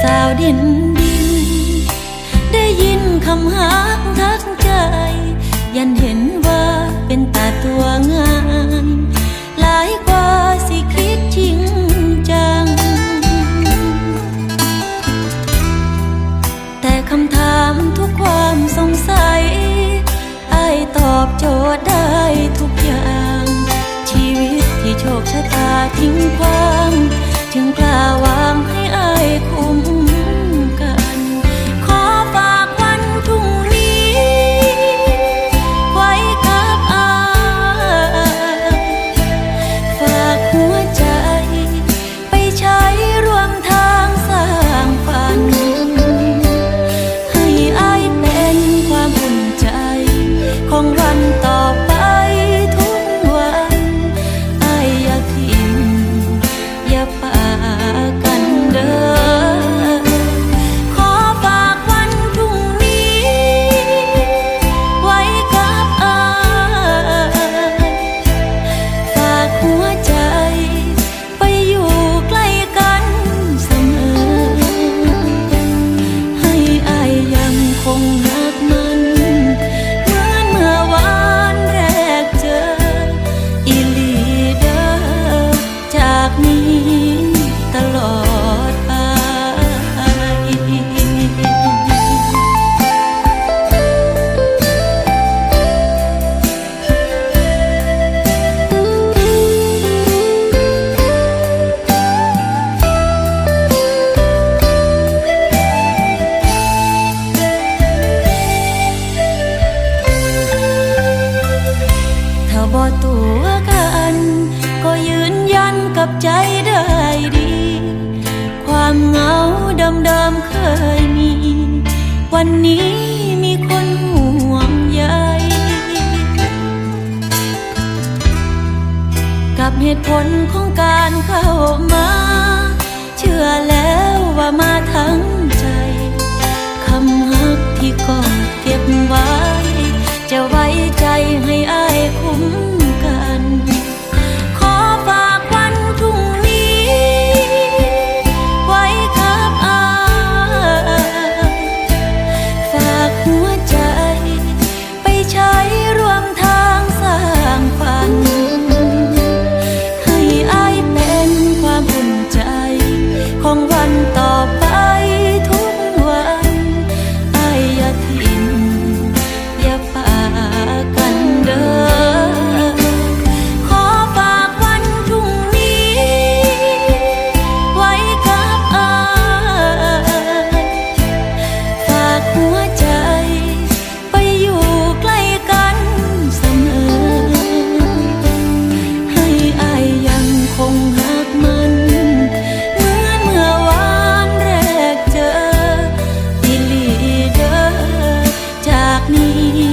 สาวดินดิน ได้ยินคำหักทักใจ ยันเห็นว่าเป็นตาตัวงาน หลายกว่าสิคิดจริงจัง แต่คำถามทุกความสงสัยไอตอบโจทย์ได้ทุกอย่าง ชีวิตที่โชคชะตาทิ้งไว้ บ่ตัวกัน ก็ยืนยันกับใจได้ดี ความเหงาเดิมๆเคยมี วันนี้มีคนห่วงใยกับเหตุผลของการเข้ามา เชื่อแล้วว่ามาทั้ง มี